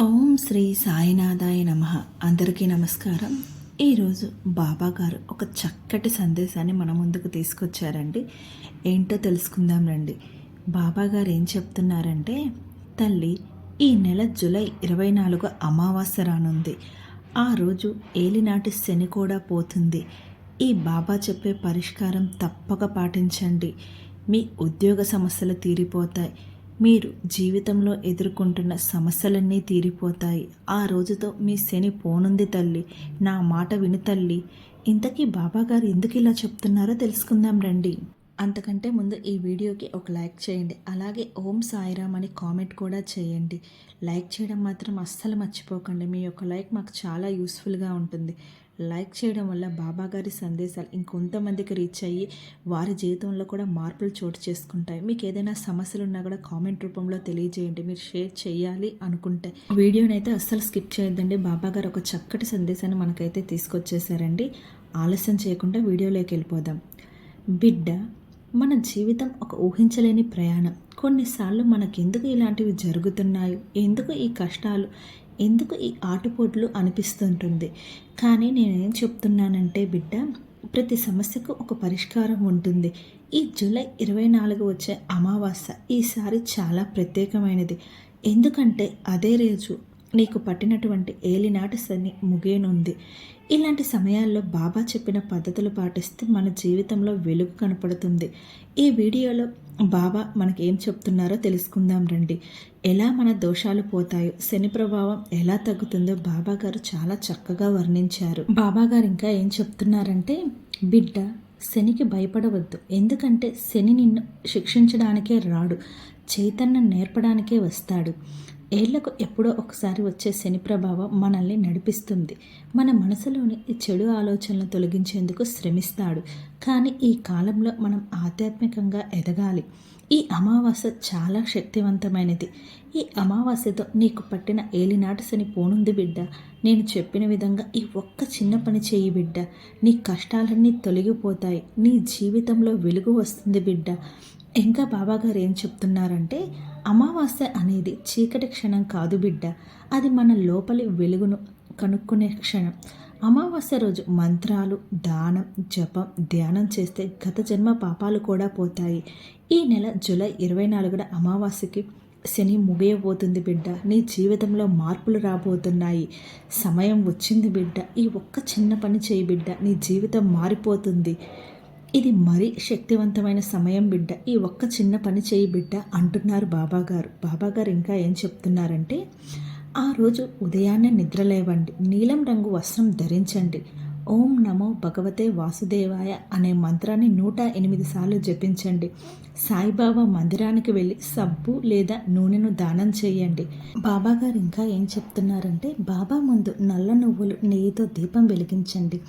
ఓం శ్రీ సాయినాథాయ నమ. అందరికీ నమస్కారం. ఈరోజు బాబా గారు ఒక చక్కటి సందేశాన్ని మన ముందుకు తీసుకొచ్చారండి. ఏంటో తెలుసుకుందాం రండి. బాబా గారు ఏం చెప్తున్నారంటే తల్లి ఈ నెల జూలై ఇరవై నాలుగు అమావాస్య రానుంది. ఆ రోజు ఏలినాటి శని కూడా పోతుంది. ఈ బాబా చెప్పే పరిష్కారం తప్పక పాటించండి. మీ ఉద్యోగ సమస్యలు తీరిపోతాయి. మీరు జీవితంలో ఎదుర్కొంటున్న సమస్యలన్నీ తీరిపోతాయి. ఆ రోజుతో మీ శని పోనుంది తల్లి. నా మాట విను తల్లి. ఇంతకీ బాబాగారు ఎందుకు ఇలా చెప్తున్నారో తెలుసుకుందాం రండి. అంతకంటే ముందు ఈ వీడియోకి ఒక లైక్ చేయండి. అలాగే ఓం సాయిరామ్ అని కామెంట్ కూడా చేయండి. లైక్ చేయడం మాత్రం అస్సలు మర్చిపోకండి. మీ యొక్క లైక్ మాకు చాలా యూస్ఫుల్గా ఉంటుంది. లైక్ చేయడం వల్ల బాబా గారి సందేశాలు ఇంకొంతమందికి రీచ్ అయ్యి వారి జీవితంలో కూడా మార్పులు చోటు చేసుకుంటాయి. మీకు ఏదైనా సమస్యలు ఉన్నా కూడా కామెంట్ రూపంలో తెలియజేయండి. మీరు షేర్ చేయాలి అనుకుంటే. వీడియోని అయితే అస్సలు స్కిప్ చేయొద్దండి. బాబా గారు ఒక చక్కటి సందేశాన్ని మనకైతే తీసుకొచ్చేసారండి. ఆలస్యం చేయకుండా వీడియోలోకి వెళ్ళిపోదాం. బిడ్డ మన జీవితం ఒక ఊహించలేని ప్రయాణం. కొన్నిసార్లు మనకెందుకు ఇలాంటివి జరుగుతున్నాయో? ఎందుకు ఈ కష్టాలు? ఎందుకు ఈ ఆటుపోట్లు అనిపిస్తుంటుంది? కానీ నేనేం చెప్తున్నానంటే బిడ్డ ప్రతి సమస్యకు ఒక పరిష్కారం ఉంటుంది. ఈ జూలై ఇరవై నాలుగు వచ్చే అమావాస్య ఈసారి చాలా ప్రత్యేకమైనది. ఎందుకంటే అదే రోజు నీకు పట్టినటువంటి ఏలినాటి శని ముగియనుంది. ఇలాంటి సమయాల్లో బాబా చెప్పిన పద్ధతులు పాటిస్తే మన జీవితంలో వెలుగు కనపడుతుంది. ఈ వీడియోలో బాబా మనకి ఏం చెప్తున్నారో తెలుసుకుందాం రండి. ఎలా మన దోషాలు పోతాయో శని ప్రభావం ఎలా తగ్గుతుందో బాబా గారు చాలా చక్కగా వర్ణించారు. బాబా గారు ఇంకా ఏం చెప్తున్నారంటే బిడ్డ శనికి భయపడవద్దు. ఎందుకంటే శని నిన్ను శిక్షించడానికే రాడు. చైతన్యం నేర్పడానికే వస్తాడు. ఏళ్ళకు ఎప్పుడో ఒకసారి వచ్చే శని ప్రభావం మనల్ని నడిపిస్తుంది. మన మనసులోని చెడు ఆలోచనలు తొలగించేందుకు శ్రమిస్తాడు. కానీ ఈ కాలంలో మనం ఆధ్యాత్మికంగా ఎదగాలి. ఈ అమావాస్య చాలా శక్తివంతమైనది. ఈ అమావాస్యతో నీకు పట్టిన ఏలినాటి శని పోనుంది బిడ్డ. నేను చెప్పిన విధంగా ఈ ఒక్క చిన్న పని చేయి బిడ్డ. నీ కష్టాలన్నీ తొలగిపోతాయి. నీ జీవితంలో వెలుగు వస్తుంది బిడ్డ. ఇంకా బాబాగారు ఏం చెప్తున్నారంటే అమావాస్య అనేది చీకటి క్షణం కాదు బిడ్డ. అది మన లోపలి వెలుగును కనుక్కునే క్షణం. అమావాస్య రోజు మంత్రాలు దానం జపం ధ్యానం చేస్తే గత జన్మ పాపాలు కూడా పోతాయి. ఈ నెల జూలై ఇరవై నాలుగున అమావాస్యకి శని ముగియబోతుంది బిడ్డ. నీ జీవితంలో మార్పులు రాబోతున్నాయి. సమయం వచ్చింది బిడ్డ. ఈ ఒక్క చిన్న పని చేయి బిడ్డ. నీ జీవితం మారిపోతుంది. ఇది మరీ శక్తివంతమైన సమయం బిడ్డ. ఈ ఒక్క చిన్న పని చేయి బిడ్డ అంటున్నారు బాబాగారు. బాబాగారు ఇంకా ఏం చెప్తున్నారంటే ఆ రోజు ఉదయాన్నే నిద్రలేవండి నీలం రంగు వస్త్రం ధరించండి. ఓం నమో భగవతే వాసుదేవాయ అనే మంత్రాన్ని నూట ఎనిమిది సార్లు జపించండి. సాయిబాబా మందిరానికి వెళ్ళి సబ్బు లేదా నూనెను దానం చేయండి. బాబా గారు ఇంకా ఏం చెప్తున్నారంటే బాబా ముందు నల్ల నువ్వులు నెయ్యితో దీపం వెలిగించండి.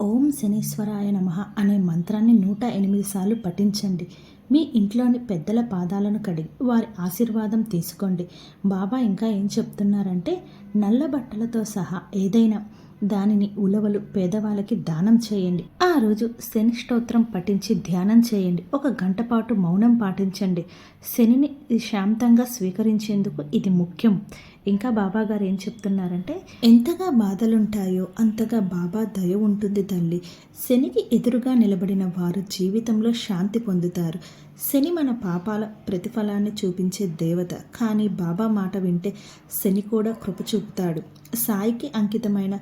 ఓం శనీశ్వరాయ నమ అనే మంత్రాన్ని నూట ఎనిమిది సార్లు పఠించండి. మీ ఇంట్లోని పెద్దల పాదాలను కడిగి వారి ఆశీర్వాదం తీసుకోండి. బాబా ఇంకా ఏం చెప్తున్నారంటే నల్ల బట్టలతో సహా ఏదైనా దానిని ఉలవలు పేదవాళ్ళకి దానం చేయండి. ఆ రోజు శని స్తోత్రం పఠించి ధ్యానం చేయండి. ఒక గంట పాటు మౌనం పాటించండి. శనిని శాంతంగా స్వీకరించేందుకు ఇది ముఖ్యం. ఇంకా బాబా గారు ఏం చెప్తున్నారంటే ఎంతగా బాధలుంటాయో అంతగా బాబా దయ ఉంటుంది తల్లి. శనికి ఎదురుగా నిలబడిన వారు జీవితంలో శాంతి పొందుతారు. శని మన పాపాల ప్రతిఫలాన్ని చూపించే దేవత. కానీ బాబా మాట వింటే శని కూడా కృప చూపుతాడు. సాయికి అంకితమైన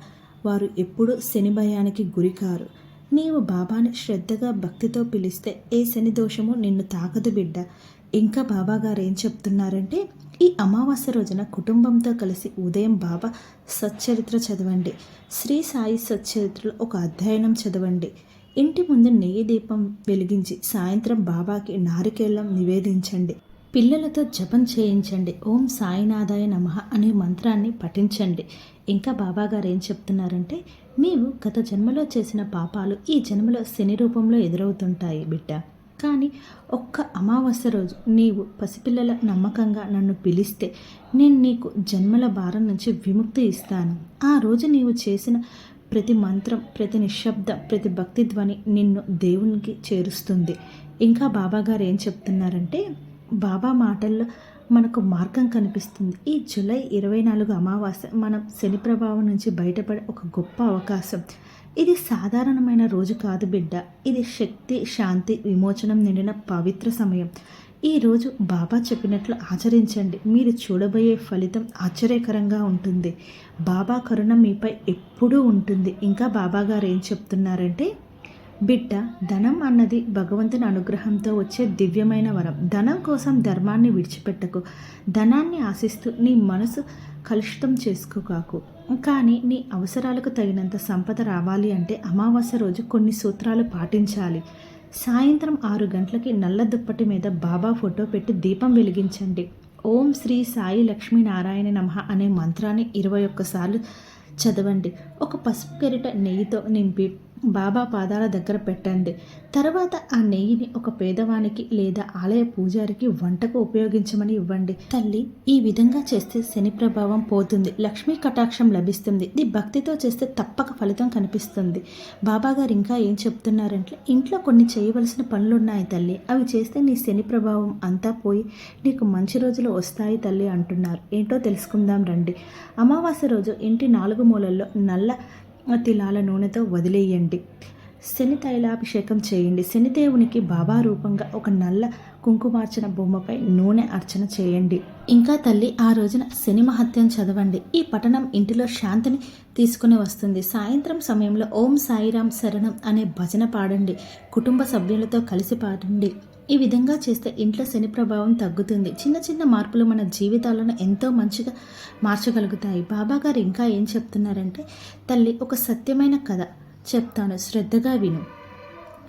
వారు ఎప్పుడూ శని భయానికి గురికారు. నీవు బాబాని శ్రద్ధగా భక్తితో పిలిస్తే ఏ శని దోషము నిన్ను తాకదు బిడ్డ. ఇంకా బాబా గారు ఏం చెప్తున్నారంటే ఈ అమావాస్య రోజున కుటుంబంతో కలిసి ఉదయం బాబా సచ్చరిత్ర చదవండి. శ్రీ సాయి సచ్చరిత్రలో ఒక అధ్యయనం చదవండి. ఇంటి ముందు నెయ్యి దీపం వెలిగించి సాయంత్రం బాబాకి నారికేళ్ళం నివేదించండి. పిల్లలతో జపం చేయించండి. ఓం సాయినాథాయ నమ అనే మంత్రాన్ని పఠించండి. ఇంకా బాబాగారు ఏం చెప్తున్నారంటే నీవు గత జన్మలో చేసిన పాపాలు ఈ జన్మలో శని రూపంలో ఎదురవుతుంటాయి బిడ్డ. కానీ ఒక్క అమావాస్య రోజు నీవు పసిపిల్లల నమ్మకంగా నన్ను పిలిస్తే నేను నీకు జన్మల భారం నుంచి విముక్తి ఇస్తాను. ఆ రోజు నీవు చేసిన ప్రతి మంత్రం ప్రతి నిశ్శబ్ద ప్రతి భక్తి ధ్వని నిన్ను దేవునికి చేరుస్తుంది. ఇంకా బాబాగారు ఏం చెప్తున్నారంటే బాబా మాటల్లో మనకు మార్గం కనిపిస్తుంది. ఈ జూలై ఇరవై నాలుగు అమావాస్య మనం శని ప్రభావం నుంచి బయటపడే ఒక గొప్ప అవకాశం. ఇది సాధారణమైన రోజు కాదు బిడ్డ. ఇది శక్తి శాంతి విమోచనం నిండిన పవిత్ర సమయం. ఈ రోజు బాబా చెప్పినట్లు ఆచరించండి. మీరు చూడబోయే ఫలితం ఆశ్చర్యకరంగా ఉంటుంది. బాబా కరుణ మీపై ఎప్పుడూ ఉంటుంది. ఇంకా బాబా గారు ఏం చెప్తున్నారంటే బిడ్డ ధనం అన్నది భగవంతుని అనుగ్రహంతో వచ్చే దివ్యమైన వరం. ధనం కోసం ధర్మాన్ని విడిచిపెట్టకు. ధనాన్ని ఆశిస్తూ నీ మనసు కలుషితం చేసుకోకాకు. కానీ నీ అవసరాలకు తగినంత సంపద రావాలి అంటే అమావాస్య రోజు కొన్ని సూత్రాలు పాటించాలి. సాయంత్రం ఆరు గంటలకి నల్ల దుప్పటి మీద బాబా ఫోటో పెట్టి దీపం వెలిగించండి. ఓం శ్రీ సాయి లక్ష్మీనారాయణ నమః అనే మంత్రాన్ని ఇరవై ఒక్కసార్లు చదవండి. ఒక పసుపు గరిట నెయ్యితో నింపి బాబా పాదాల దగ్గర పెట్టండి. తర్వాత ఆ నెయ్యిని ఒక పేదవానికి లేదా ఆలయ పూజారికి వంటకు ఉపయోగించమని ఇవ్వండి. తల్లి ఈ విధంగా చేస్తే శని ప్రభావం పోతుంది. లక్ష్మీ కటాక్షం లభిస్తుంది. ఇది భక్తితో చేస్తే తప్పక ఫలితం కనిపిస్తుంది. బాబా గారు ఇంకా ఏం చెప్తున్నారంటే ఇంట్లో కొన్ని చేయవలసిన పనులు ఉన్నాయి తల్లి. అవి చేస్తే నీ శని ప్రభావం అంతా పోయి నీకు మంచి రోజులు వస్తాయి తల్లి అంటున్నారు. ఏంటో తెలుసుకుందాం రండి. అమావాస్య రోజు ఇంటి నాలుగు మూలల్లో నల్ల తిలాల నూనెతో వదిలేయండి. శని తైలాభిషేకం చేయండి. శనిదేవునికి బాబా రూపంగా ఒక నల్ల కుంకుమార్చన బొమ్మపై నూనె అర్చన చేయండి. ఇంకా తల్లి ఆ రోజున శని మహత్యం చదవండి. ఈ పఠనం ఇంటిలో శాంతిని తీసుకుని వస్తుంది. సాయంత్రం సమయంలో ఓం సాయిరాం శరణం అనే భజన పాడండి. కుటుంబ సభ్యులతో కలిసి పాడండి. ఈ విధంగా చేస్తే ఇంట్లో శని ప్రభావం తగ్గుతుంది. చిన్న చిన్న మార్పులు మన జీవితాలను ఎంతో మంచిగా మార్చగలుగుతాయి. బాబా గారు ఇంకా ఏం చెప్తున్నారంటే తల్లి ఒక సత్యమైన కథ చెప్తాను. శ్రద్ధగా విను.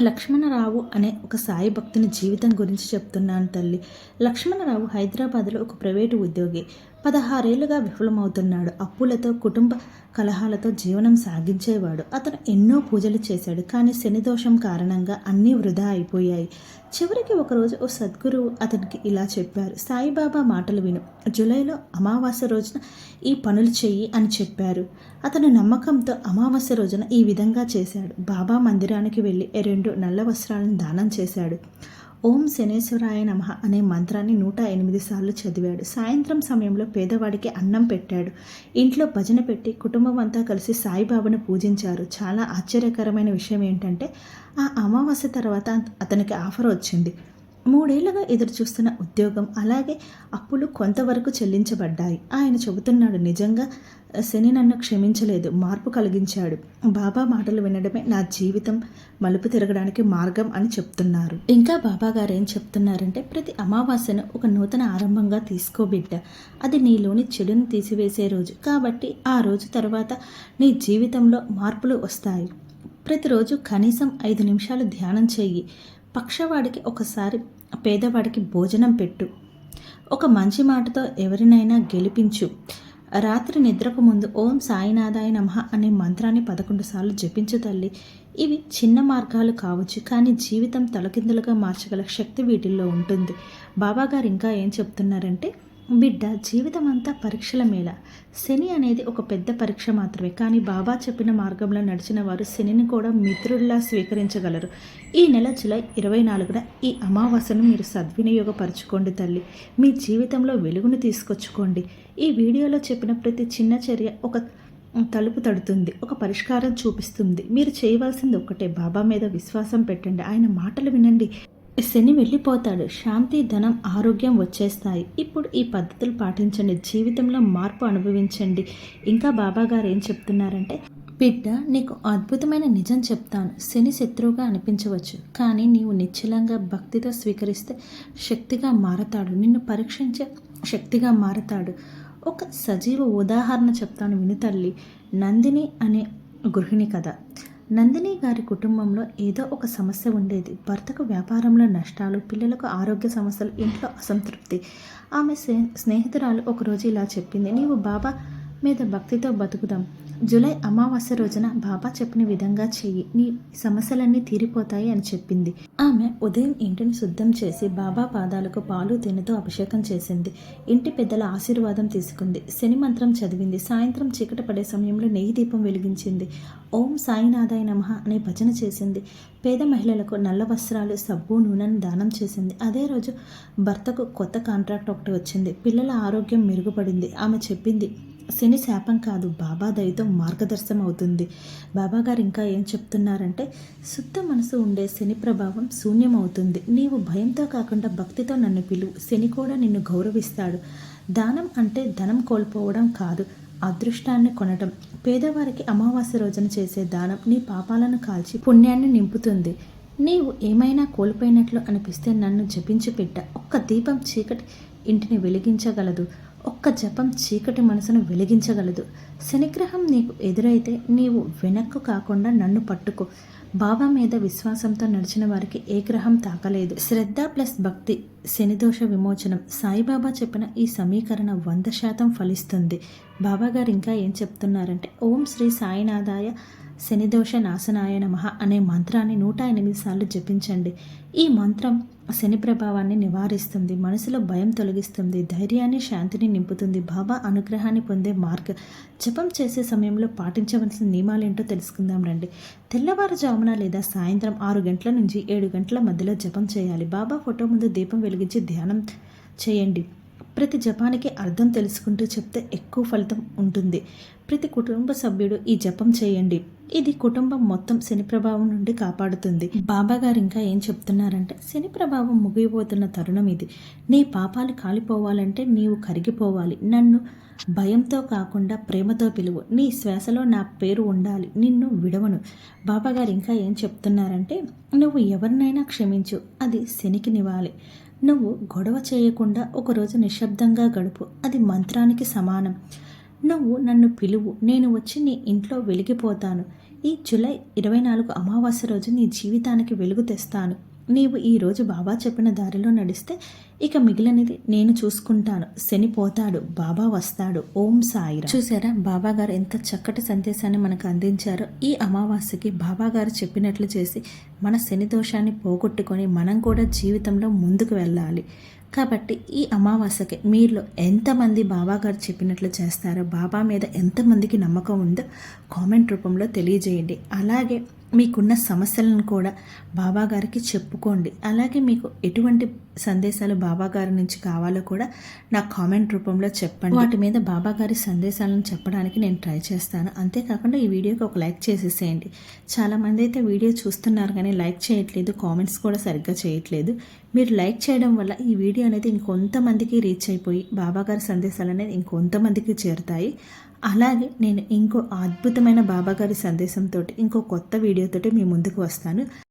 లక్ష్మణరావు అనే ఒక సాయి భక్తుని జీవితం గురించి చెప్తున్నాను తల్లి. లక్ష్మణరావు హైదరాబాద్లో ఒక ప్రైవేటు ఉద్యోగి. పదహారేళ్ళుగా విఫలమవుతున్నాడు. అప్పులతో కుటుంబ కలహాలతో జీవనం సాగించేవాడు. అతను ఎన్నో పూజలు చేశాడు. కానీ శనిదోషం కారణంగా అన్నీ వృధా అయిపోయాయి. చివరికి ఒకరోజు ఓ సద్గురువు అతనికి ఇలా చెప్పారు. సాయిబాబా మాటలు విను. జూలైలో అమావాస్య రోజున ఈ పనులు చెయ్యి అని చెప్పారు. అతను నమ్మకంతో అమావాస్య రోజున ఈ విధంగా చేశాడు. బాబా మందిరానికి వెళ్ళి రెండు నల్ల వస్త్రాలను దానం చేశాడు. ఓం శనేశ్వరాయ నమ అనే మంత్రాన్ని నూట ఎనిమిది సార్లు చదివాడు. సాయంత్రం సమయంలో పేదవాడికి అన్నం పెట్టాడు. ఇంట్లో భజన పెట్టి కుటుంబం అంతా కలిసి సాయిబాబాను పూజించారు. చాలా ఆశ్చర్యకరమైన విషయం ఏంటంటే ఆ అమావాస్య తర్వాత అతనికి ఆఫర్ వచ్చింది. మూడేళ్ళుగా ఎదురు చూస్తున్న ఉద్యోగం అలాగే అప్పులు కొంతవరకు చెల్లించబడ్డాయి. ఆయన చెబుతున్నాడు నిజంగా శని నన్ను క్షమించలేదు మార్పు కలిగించాడు. బాబా మాటలు వినడమే నా జీవితం మలుపు తిరగడానికి మార్గం అని చెప్తున్నారు. ఇంకా బాబా గారు ఏం చెప్తున్నారంటే ప్రతి అమావాస్యను ఒక నూతన ఆరంభంగా తీసుకోబిడ్డ అది నీలోని చెడును తీసివేసే రోజు. కాబట్టి ఆ రోజు తర్వాత నీ జీవితంలో మార్పులు వస్తాయి. ప్రతిరోజు కనీసం ఐదు నిమిషాలు ధ్యానం చెయ్యి. పక్షవాడికి ఒకసారి పేదవాడికి భోజనం పెట్టు. ఒక మంచి మాటతో ఎవరినైనా గెలిపించు. రాత్రి నిద్రకు ముందు ఓం సాయినాథాయ నమః అనే మంత్రాన్ని పదకొండు సార్లు జపించు తల్లి. ఇవి చిన్న మార్గాలు కావచ్చు కానీ జీవితం తలకిందులుగా మార్చగల శక్తి వీటిల్లో ఉంటుంది. బాబాగారు ఇంకా ఏం చెప్తున్నారంటే బిడ్డ జీవితం అంతా పరీక్షల మేళ. శని అనేది ఒక పెద్ద పరీక్ష మాత్రమే. కానీ బాబా చెప్పిన మార్గంలో నడిచిన వారు శనిని కూడా మిత్రుల్లా స్వీకరించగలరు. ఈ నెల జులై ఇరవై నాలుగున ఈ అమావాస్యను మీరు సద్వినియోగపరచుకోండి తల్లి. మీ జీవితంలో వెలుగును తీసుకొచ్చుకోండి. ఈ వీడియోలో చెప్పిన ప్రతి చిన్న చర్య ఒక తలుపు తడుతుంది ఒక పరిష్కారం చూపిస్తుంది. మీరు చేయవలసింది ఒక్కటే. బాబా మీద విశ్వాసం పెట్టండి. ఆయన మాటలు వినండి. శని వెళ్ళిపోతాడు. శాంతి ధనం ఆరోగ్యం వచ్చేస్తాయి. ఇప్పుడు ఈ పద్ధతులు పాటించండి. జీవితంలో మార్పు అనుభవించండి. ఇంకా బాబా గారు ఏం చెప్తున్నారంటే బిడ్డ నీకు అద్భుతమైన నిజం చెప్తాను. శని శత్రువుగా అనిపించవచ్చు. కానీ నీవు నిశ్చలంగా భక్తితో స్వీకరిస్తే శక్తిగా మారతాడు. నిన్ను పరీక్షించే శక్తిగా మారతాడు. ఒక సజీవ ఉదాహరణ చెప్తాను వినుతల్లి నందిని అనే గృహిణి కథ. నందిని గారి కుటుంబంలో ఏదో ఒక సమస్య ఉండేది. భర్తకు వ్యాపారంలో నష్టాలు పిల్లలకు ఆరోగ్య సమస్యలు ఇంట్లో అసంతృప్తి. ఆమె స్నేహితురాలు ఒకరోజు ఇలా చెప్పింది. నీవు బాబా మీద భక్తితో బతుకుదాం. జూలై అమావాస్య రోజున బాబా చెప్పిన విధంగా చెయ్యి నీ సమస్యలన్నీ తీరిపోతాయి అని చెప్పింది. ఆమె ఉదయం ఇంటిని శుద్ధం చేసి బాబా పాదాలకు పాలు తేనెతో అభిషేకం చేసింది. ఇంటి పెద్దల ఆశీర్వాదం తీసుకుంది. శని మంత్రం చదివింది. సాయంత్రం చీకటి పడే సమయంలో నెయ్యి దీపం వెలిగించింది. ఓం సాయినాథాయ నమః అనే భజన చేసింది. పేద మహిళలకు నల్ల వస్త్రాలు సబ్బు నూనెను దానం చేసింది. అదే రోజు భర్తకు కొత్త కాంట్రాక్ట్ ఒకటి వచ్చింది. పిల్లల ఆరోగ్యం మెరుగుపడింది. ఆమె చెప్పింది శని శాపం కాదు బాబా దయతో మార్గదర్శనం అవుతుంది. బాబా గారు ఇంకా ఏం చెప్తున్నారంటే శుద్ధ మనసు ఉండే శని ప్రభావం శూన్యం అవుతుంది నీవు భయంతో కాకుండా భక్తితో నన్ను పిలువు. శని కూడా నిన్ను గౌరవిస్తాడు. దానం అంటే ధనం కోల్పోవడం కాదు అదృష్టాన్ని కొనడం పేదవారికి అమావాస్య రోజున చేసే దానం నీ పాపాలను కాల్చి పుణ్యాన్ని నింపుతుంది. నీవు ఏమైనా కోల్పోయినట్లు అనిపిస్తే నన్ను జపించి పెట్ట. ఒక్క దీపం చీకటి ఇంటిని వెలిగించగలదు. ఒక్క జపం చీకటి మనసును వెలిగించగలదు. శనిగ్రహం నీకు ఎదురైతే నీవు వెనక్కు కాకుండా నన్ను పట్టుకో. బాబా మీద విశ్వాసంతో నడిచిన వారికి ఏ గ్రహం తాకలేదు. శ్రద్ధ ప్లస్ భక్తి శనిదోష విమోచనం. సాయిబాబా చెప్పిన ఈ సమీకరణ వంద శాతం ఫలిస్తుంది. బాబాగారు ఇంకా ఏం చెప్తున్నారంటే ఓం శ్రీ సాయినాథాయ శనిదోష నాశనాయ నమః అనే మంత్రాన్ని నూట ఎనిమిది సార్లు జపించండి. ఈ మంత్రం శని ప్రభావాన్ని నివారిస్తుంది మనసులో భయం తొలగిస్తుంది ధైర్యాన్ని శాంతిని నింపుతుంది బాబా అనుగ్రహాన్ని పొందే మార్గ. జపం చేసే సమయంలో పాటించవలసిన నియమాలేంటో తెలుసుకుందాం రండి. తెల్లవారుజామున లేదా సాయంత్రం ఆరు గంటల నుంచి ఏడు గంటల మధ్యలో జపం చేయాలి. బాబా ఫోటో ముందు దీపం వెలిగించి ధ్యానం చేయండి. ప్రతి జపానికి అర్థం తెలుసుకుంటూ చెప్తే ఎక్కువ ఫలితం ఉంటుంది. ప్రతి కుటుంబ సభ్యుడు ఈ జపం చేయండి. ఇది కుటుంబం మొత్తం శని ప్రభావం నుండి కాపాడుతుంది. బాబా గారు ఇంకా ఏం చెప్తున్నారంటే శని ప్రభావం ముగిపోతున్న తరుణం ఇది. నీ పాపాలు కాలిపోవాలంటే నీవు కరిగిపోవాలి. నన్ను భయంతో కాకుండా ప్రేమతో పిలువు. నీ శ్వాసలో నా పేరు ఉండాలి. నిన్ను విడవను. బాబాగారు ఇంకా ఏం చెప్తున్నారంటే నువ్వు ఎవరినైనా క్షమించు. అది శనికి నివాలి నువ్వు గొడవ చేయకుండా ఒకరోజు నిశ్శబ్దంగా గడుపు. అది మంత్రానికి సమానం. నువ్వు నన్ను పిలువు. నేను వచ్చి నీ ఇంట్లో వెలిగిపోతాను. ఈ జూలై ఇరవై నాలుగు అమావాస్య రోజు నీ జీవితానికి వెలుగు తెస్తాను. నీవు ఈరోజు బాబా చెప్పిన దారిలో నడిస్తే ఇక మిగిలినది నేను చూసుకుంటాను. శనిపోతాడు బాబా వస్తాడు. ఓం సాయి చూసారా? బాబా గారు ఎంత చక్కటి సందేశాన్ని మనకు అందించారో ఈ అమావాస్యకి బాబా గారు చెప్పినట్లు చేసి మన శని దోషాన్ని పోగొట్టుకొని మనం కూడా జీవితంలో ముందుకు వెళ్ళాలి. కాబట్టి ఈ అమావాస్యకి మీలో ఎంతమంది బాబా గారు చెప్పినట్లు చేస్తారో బాబా మీద ఎంతమందికి నమ్మకం ఉందో కామెంట్ రూపంలో తెలియజేయండి. అలాగే మీకున్న సమస్యలను కూడా బాబాగారికి చెప్పుకోండి. అలాగే మీకు ఎటువంటి సందేశాలు బాబాగారి నుంచి కావాలో కూడా నాకు కామెంట్ రూపంలో చెప్పండి. వాటి మీద బాబాగారి సందేశాలను చెప్పడానికి నేను ట్రై చేస్తాను. అంతేకాకుండా ఈ వీడియోకి ఒక లైక్ చేసేసేయండి. చాలామంది అయితే వీడియో చూస్తున్నారు కానీ లైక్ చేయట్లేదు కామెంట్స్ కూడా సరిగ్గా చేయట్లేదు. మీరు లైక్ చేయడం వల్ల ఈ వీడియో అనేది ఇంకొంతమందికి రీచ్ అయిపోయి బాబా గారి సందేశాలు అనేది ఇంకొంతమందికి చేరుతాయి. అలాగే నేను ఇంకో అద్భుతమైన బాబాగారి సందేశంతో ఇంకో కొత్త వీడియోతోటి మీ ముందుకు వస్తాను.